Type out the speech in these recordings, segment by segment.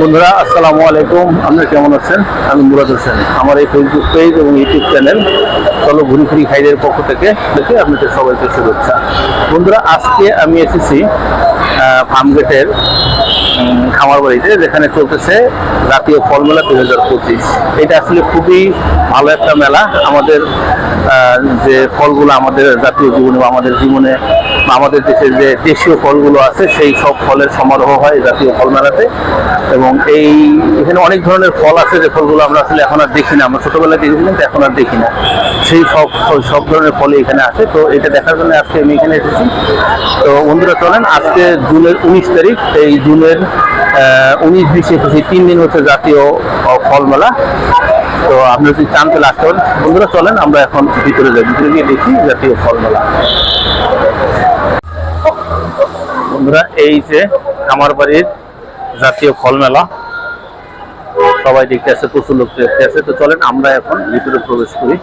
বন্ধুরা, আসসালামু আলাইকুম। আপনারা কেমন আছেন? আমি মুরাদ হোসেন। আমার এই ফেসবুক পেজ এবং ইউটিউব চ্যানেল চলো ঘুরি ফিরি খাইদের পক্ষ থেকে দেখে আপনাদের সবাইকে শুভেচ্ছা। বন্ধুরা, আজকে আমি এসেছি ফার্মগেটের খামার বাড়িতে যেখানে চলতেছে জাতীয় ফল মেলা দুই হাজার পঁচিশ। এটা আসলে খুবই ভালো একটা মেলা। আমাদের যে ফলগুলো আমাদের জাতীয় জীবনে বা আমাদের জীবনে আমাদের দেশের যে দেশীয় ফলগুলো আছে, সেই সব ফলের সমারোহ হয় জাতীয় ফল মেলাতে। এবং এই, এখানে অনেক ধরনের ফল আছে যে ফলগুলো আমরা আসলে এখন আর দেখি না। আমরা ছোটবেলায় দেখেছি, কিন্তু এখন আর দেখি না। সেই সব সব ধরনের ফলই এখানে আছে তো এটা দেখার জন্য আজকে আমি এখানে এসেছি। তো বন্ধুরা, চলেন, আজকে জুনের উনিশ তারিখ, এই জুনের উনিশ, বিশ, একুশ তিন দিন হচ্ছে জাতীয় ফল মেলা। তো আপনি যদি চান তাহলে আসতে পারেন। বন্ধুরা, চলেন, আমরা এখন ভিতরে যাই। ভিতরে গিয়ে দেখি জাতীয় ফল মেলা। বন্ধুরা, এই যে আমার বাড়ির জাতীয় ফল মেলা সবাই দেখতে আসছে প্রচুর লোক দেখতে আসছে তো চলেন, আমরা এখন ভিতরে প্রবেশ করি।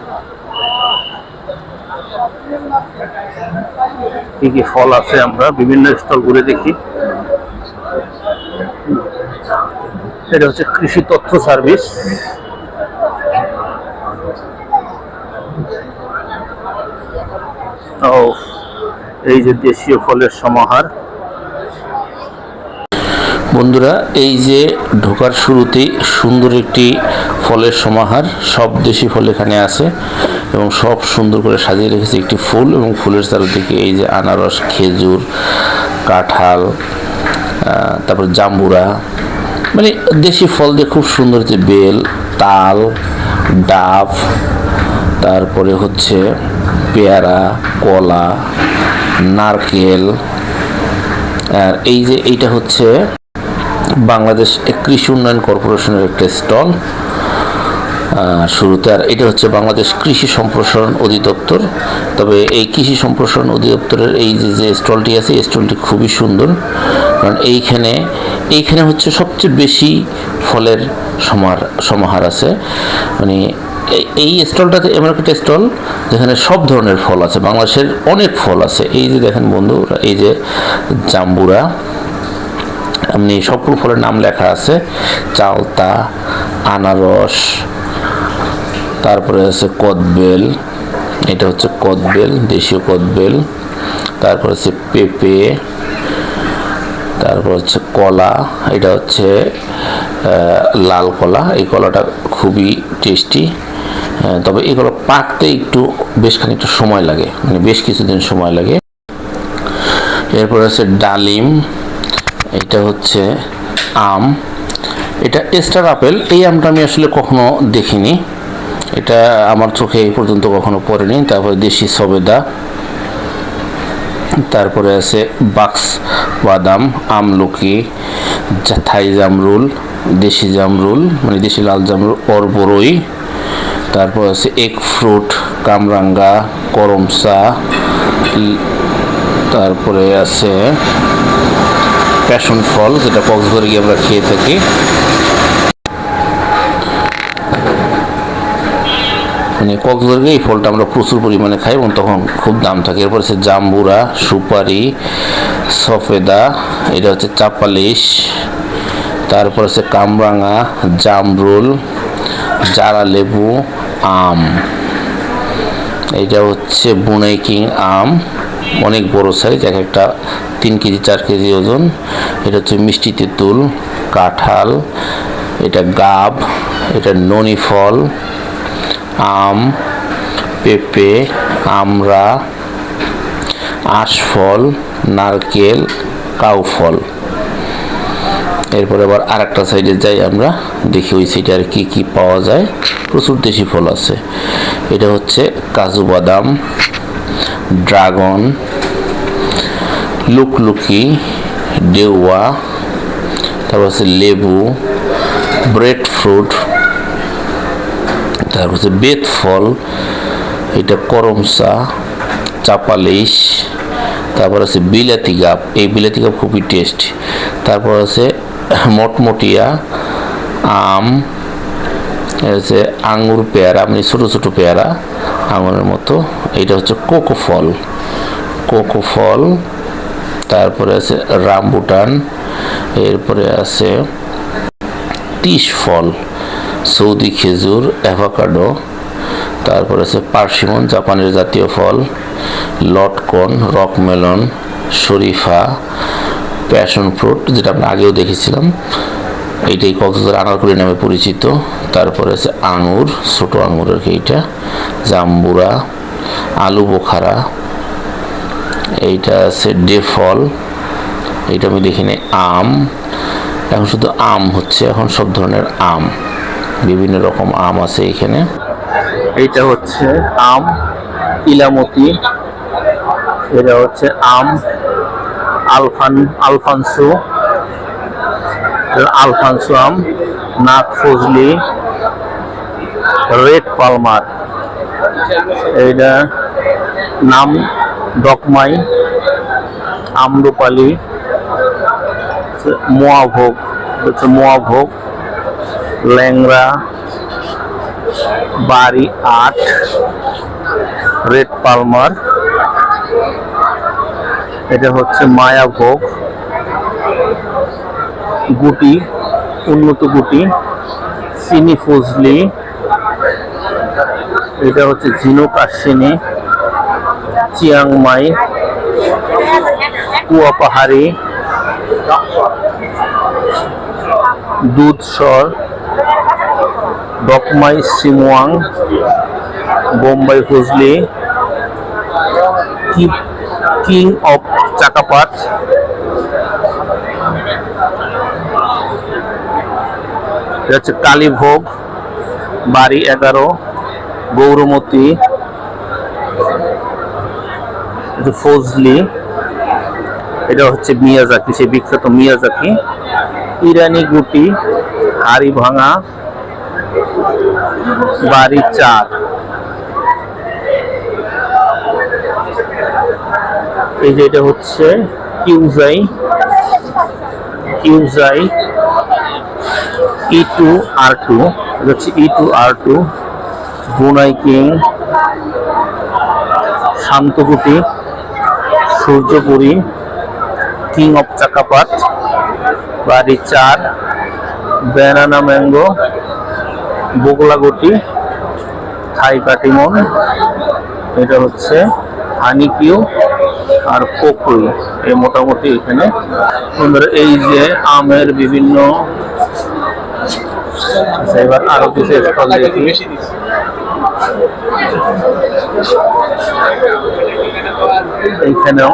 কি কি ফল আছে আমরা? বিভিন্ন স্টল ঘুরে দেখি। এটা হচ্ছে কৃষি তথ্য সার্ভিস। ও, এই যে দেশীয় ফলের সমাহার। বন্ধুরা, এই যে ঢোকার শুরুতেই সুন্দর একটি ফলের সমাহার, সব দেশি ফল এখানে আছে এবং সব সুন্দর করে সাজিয়ে রেখেছে একটি ফুল এবং ফুলের চারিদিকে এই যে আনারস, খেজুর, কাঁঠাল তারপর জাম্বুরা মানে দেশি ফল দিয়ে খুব সুন্দর যে বেল, তাল, ডাব, তারপরে হচ্ছে পেয়ারা, কলা, নারকেল, আর এই যে এইটা হচ্ছে বাংলাদেশ কৃষি উন্নয়ন কর্পোরেশনের একটা স্টল। শুরুতে আর এটা হচ্ছে বাংলাদেশ কৃষি সম্প্রসারণ অধিদপ্তর। তবে এই কৃষি সম্প্রসারণ অধিদপ্তরের এই যে যে স্টলটি আছে, এই স্টলটি খুবই সুন্দর। কারণ এইখানে এইখানে হচ্ছে সবচেয়ে বেশি ফলের সমার, সমাহার আছে। মানে এই- স্টলটাতে এমন একটা স্টল যেখানে সব ধরনের ফল আছে। বাংলাদেশের অনেক ফল আছে। এই যে দেখেন বন্ধু এই যে জাম্বুরা এমনি সবগুলো ফলের নাম লেখা আছে। চালতা, আনারস, তারপরে আছে কদবেল, এটা হচ্ছে কদবেল, দেশীয় কদবেল। তারপর হচ্ছে পেঁপে, তারপর হচ্ছে কলা, এটা হচ্ছে লাল কলা। এই কলাটা খুবই টেস্টি। তবে এগুলো পাকতে একটু বেশ খানিকটা সময় লাগে মানে বেশ কিছুদিন সময় লাগে। এরপর আছে ডালিম এটা হচ্ছে আম। এটা স্টার আপেল। এই আমটা আমি আসলে কখনো দেখিনি। এটা আমার চোখে এই পর্যন্ত কখনো পড়েনি। তারপরে দেশি সবেদা। তারপরে আছে বাক্স বাদাম, আমলকি থাই জামরুল, দেশি জামরুল মানে দেশি লাল জামরুল, অরবরই। তারপর আছে এগ ফ্রুট, কামরাঙ্গা করমসা তারপরে আছে প্যাশন ফল যেটা কক্সবাজারে গিয়ে আমরা খেয়ে থাকি। মানে কক্সবাজারে এই ফলটা আমরা প্রচুর পরিমাণে খাই এবং তখন খুব দাম থাকে। এরপর আছে জাম্বুরা, সুপারি, সফেদা, এটা হচ্ছে চাপালিশ, তারপর আছে কামরাঙা, জামরুল, জারা লেবু, আম। এটা হচ্ছে বুনাই কিং আম। অনেক বড় সাইজ এক একটা তিন কেজি, চার কেজি ওজন। এটা হচ্ছে মিষ্টি তেঁতুল, কাঁঠাল, এটা গাব, এটা ননি ফল, আম, পেঁপে, আমড়া আশফল নারকেল, কাউ ফল। এরপরে আবার আর একটা সাইডে যাই আমরা, দেখি ওই সাইডে আর কী কী পাওয়া যায়। প্রচুর দেশি ফল আছে। এটা হচ্ছে কাজু বাদাম ড্রাগন, লুকলুকি ডেউয়া তারপর হচ্ছে লেবু ব্রেড ফ্রুট তারপর হচ্ছে বেত ফল এটা করমসা চাপালিশ, তারপর আছে বিলাতি গাপ এই বিলাতি গাপ খুবই টেস্ট। তারপর আছে মটমটিয়া, আম হচ্ছে আঙ্গুর পেয়ারা মানে ছোটো ছোটো পেয়ারা। আঙুরের মতো। এটা হচ্ছে কোকো ফল। কোকো ফল, তারপরে আছে রামবুটান, এরপরে আছে তিস ফল, সৌদি খেজুর, অ্যাভোকাডো, তারপরে আছে পার্সিমন, জাপানের জাতীয় ফল, লটকন, রকমেলন, শরীফা, প্যাশন ফ্রুট, যেটা আমরা আগেও দেখেছিলাম। এইটাই কক্সবাজার আনারকলি নামে পরিচিত। তারপরে আছে আঙুর, ছোট আঙুর আর কি এইটা। জাম্বুরা, আলু বোখারা, এইটা আছে ডেফল, এইটা আমি দেখিনি, আম। এখন শুধু আম হচ্ছে, এখন সব ধরনের আম, বিভিন্ন রকম আম আছে এখানে। এইটা হচ্ছে আম, ইলামতি, এটা হচ্ছে আম, আলফান, আলফানসো আলফানসো আম নাক ফজলি রেড পালমার। এইটা নাম ডকমাই, আম্রপালি, মোয়াভোগ, হচ্ছে মোয়াভোগ ল্যাংরা বাড়ি আট, রেড পালমার। এটা হচ্ছে মায়াভোগ, গুটি, উন্নত গুটি, চিনি ফজলি এটা হচ্ছে ঝিনুক আশ্বিনী চিয়াংমাই কুয়া পাহাড়ি দুধসর ডকমাই সিমোয়াং বোম্বাই ফজলি কি- অফ চাকাপাত এটা হচ্ছে কালীভোগ, বাড়ি এগারো গৌরমতী ফজলি, এটা হচ্ছে মিয়াজাকি সে বিখ্যাত মিয়াজাকি, ইরানি গুটি হাড়ি ভাঙা, বাড়ি চার। এই যে এটা হচ্ছে কিউজাই কিউজাই, ই টু আর টু, এটা হচ্ছে ই টু আর টু। বুনাই king শান্তকুটি Suryapuri king of Chakapat বাড়ি চার ব্যানানা ম্যাঙ্গো বগলাগটি থাই কাটিমন এটা হচ্ছে হানি কিউ আর কোকুই এই মোটামুটি এখানে। এই যে আমের বিভিন্ন আচ্ছা, এবার আরও কিছু দেখি। এইখানেও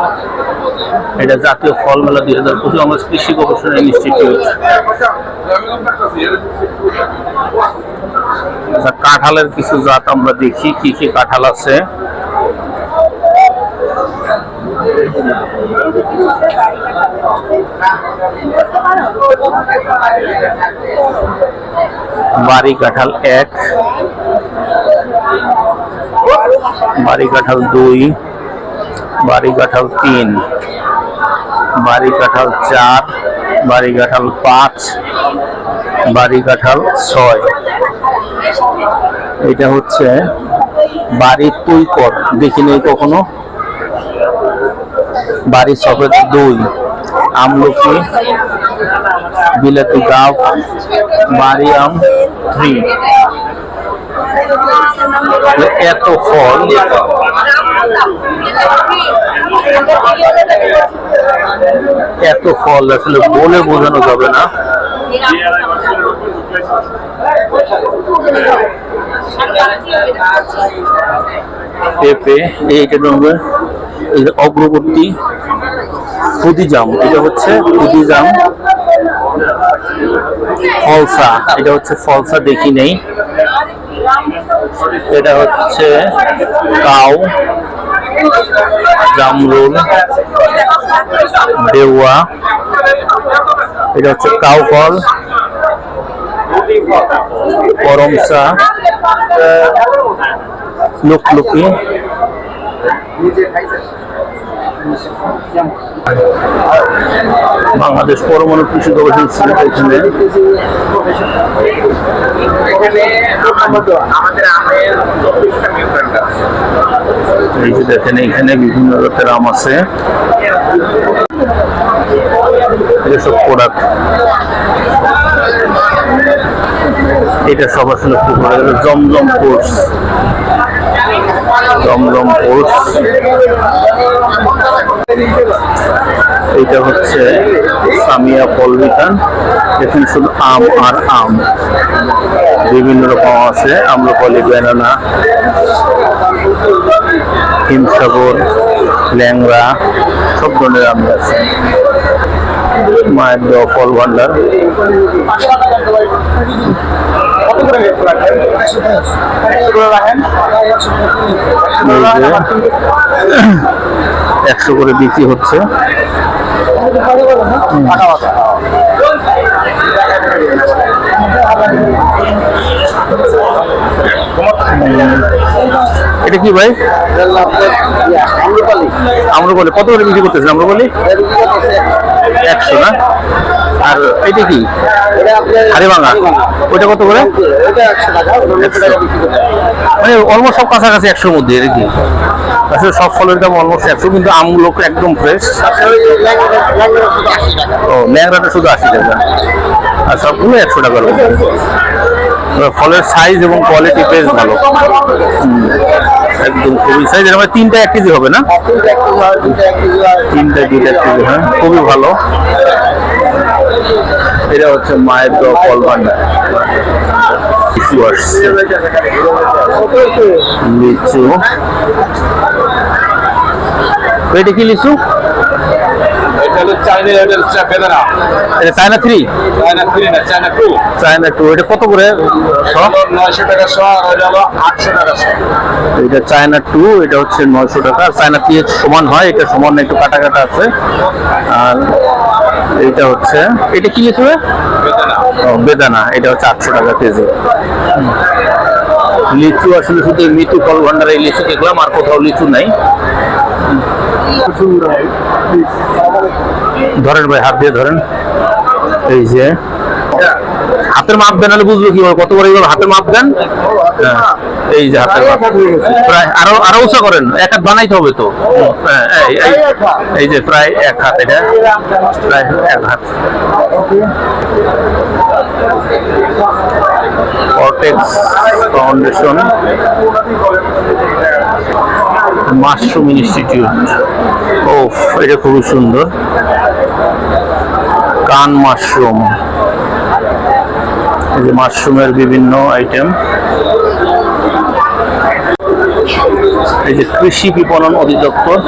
এটা জাতীয় ফল মেলা দুই হাজার পঁচিশ আমার কৃষি গবেষণা ইনস্টিটিউট। আচ্ছা, কাঁঠালের কিছু জাত আমরা দেখি কি কি কাঁঠাল আছে? বাড়ি কাঁঠাল এক বাড়ি কাঁঠাল দুই বাড়ি কাঁঠাল তিন বাড়ি কাঁঠাল চার বাড়ি কাঁঠাল পাঁচ বাড়ি কাঁঠাল ছয়। এটা হচ্ছে বাড়ি দেখি নেই কখনো? বাড়ি সফেদ দুই। আমলকি, বিলাতি গাভ বাড়ি আম থ্রি। এত ফল। এত ফল, আসলে বলে বোঝানো যাবে না। পেঁপে অগ্রবর্তী ফুদিজাম এটা হচ্ছে ফুদিজাম ফলসা, এটা হচ্ছে ফলসা দেখি নেই। এটা হচ্ছে কাউ জামরুল দেওয়া এটা হচ্ছে কাউ ফল করমসা লুকলুকি বাংলাদেশ পরমাণু কৃষি গবেষণা সেন্টার এখানে। এই যে দেখেন, এখানে বিভিন্ন জাতের আম আছে। এসব প্রোডাক্ট এটা সব আসলে জমজম কোর্স। জমজম কোর্স। এটা হচ্ছে সামিয়া ফল বিতান এখানে শুধু আম আর আম। বিভিন্ন রকম আছে, আমরা বলি বেনানা হিমসাগর, ল্যাংড়া, সব ধরনের আম আছে। মায়ের দেওয়া ফল ভান্ডার একশো করে বিক্রি হচ্ছে। এটা কি ভাই? আম্রপালি। কত করে বিক্রি করতেছেন আম্রপালি? একশো না? আর এটা কি? হাড়ি ভাঙা ওইটা কত করে? মানে অলমোস্ট সব কাছাকাছি একশোর মধ্যে এটা কি আসলে সব ফলের দাম অলমোস্ট একশো, কিন্তু আমগুলো একদম ফ্রেশ ও ল্যাংড়াটা শুধু আশি টাকা। আর সবগুলো একশো টাকা করে তবে ফলের সাইজ এবং কোয়ালিটি বেশ ভালো। একদম খুবই। সাইজ এর মানে তিনটা এক কেজি হবে না? তিনটা, দুইটা কেজি হ্যাঁ? খুবই ভালো। এটা হচ্ছে মায়ের দেওয়া ফল ভান্ডার। লিচু। এটা কি লিচু? হলো চাইনা এটা হচ্ছে বেদানা এটা চায়না থ্রি? চাইনা থ্রি না চাইনা টু। চায়না টু এটা কত করে? নয়শো টাকা শো আর হলো আটশো টাকা শো। এটা চায়না টু এটা হচ্ছে নয়শো টাকা। আর চায়না থ্রি সমান হয় এটা সমান একটু কাটা কাটা আছে। আর এটা হচ্ছে এটা কি? বেদানা। ও, বেদানা এটা হচ্ছে আটশো টাকা কেজি। লিচু আসলে শুধু মিঠু ফল ভান্ডারে এই লিচু দেখলাম আর কোথাও লিচু নাই। ধরেন ভাই হাত দিয়ে ধরেন। এই যে। হাতের মাপ দেন হলে বুঝব কি কত এগুলো হাতের মাপ দেন? হ্যাঁ, এই যে হাতের প্রায় আরও আরও উঁচা করেন এক হাত বানাইতে হবে তো। হ্যাঁ, এই যে প্রায় এক হাত এটা। প্রায় এক হাত। Cortex foundation mushroom institute. ও এটা খুবই সুন্দর। কান মাশরুম। এই যে মাশরুমের বিভিন্ন আইটেম এই যে কৃষি বিপণন অধিদপ্তর।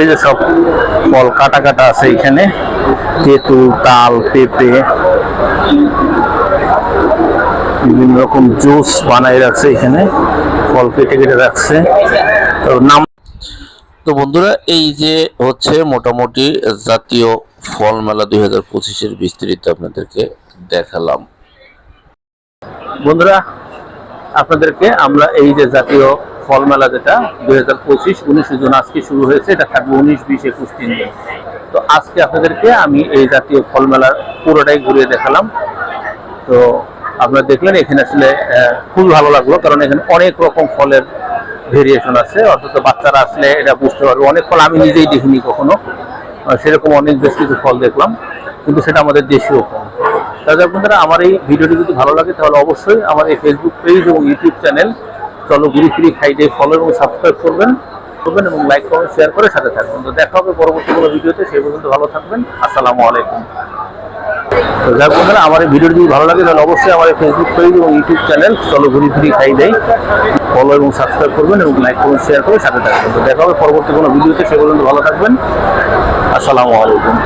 এই যে সব ফল কাটা কাটা আছে এখানে তেঁতুল তাল, পেঁপে, বিভিন্ন রকম জুস বানাই রাখছে এখানে, ফল কেটে কেটে রাখছে। তো নাম তো বন্ধুরা, এই যে হচ্ছে মোটামুটি জাতীয় ফল মেলা দুই হাজার পঁচিশের বিস্তারিত আপনাদেরকে দেখালাম। বন্ধুরা, আপনাদেরকে আমরা এই যে জাতীয় ফল মেলা যেটা, দুই হাজার পঁচিশ, উনিশে জুন আজকে শুরু হয়েছে, এটা থাকবে উনিশ, বিশ, একুশ, তিন দিন। তো আজকে আপনাদেরকে আমি এই জাতীয় ফল মেলার পুরোটাই ঘুরিয়ে দেখালাম। তো আপনারা দেখলেন, এখানে আসলে খুবই ভালো লাগল, কারণ এখানে অনেক রকম ফলের ভেরিয়েশন আছে। অর্থাৎ বাচ্চারা আসলে এটা বুঝতে পারবে। অনেক ফল আমি নিজেই দেখিনি কখনো। সেরকম অনেক বেশ কিছু ফল দেখলাম, কিন্তু সেটা আমাদের দেশীয় ফল। তাহলে আপনারা আমার এই ভিডিওটি যদি ভালো লাগে, তাহলে অবশ্যই আমার এই ফেসবুক পেজ এবং ইউটিউব চ্যানেল চলো ঘুরি ফিরি খাই দিয়ে ফলো এবং সাবস্ক্রাইব করবেন করবেন এবং লাইক কমেন্ট শেয়ার করে সাথে থাকবেন। তো দেখা হবে পরবর্তী কোনো ভিডিওতে, সেই পর্যন্ত ভালো থাকবেন। আসসালামু আলাইকুম। তো যাক বন্ধুরা, আমার এই ভিডিওটি যদি ভালো লাগে, তাহলে অবশ্যই আমার ফেসবুক পেজ এবং ইউটিউব চ্যানেল চলো ঘুরি ফিরি খাই দেয় ফলো এবং সাবস্ক্রাইব করবেন এবং লাইক কমেন্ট শেয়ার করে সাথে থাকবেন। তো দেখা হবে পরবর্তী কোনো ভিডিওতে সে পর্যন্ত ভালো থাকবেন। আসসালামু আলাইকুম।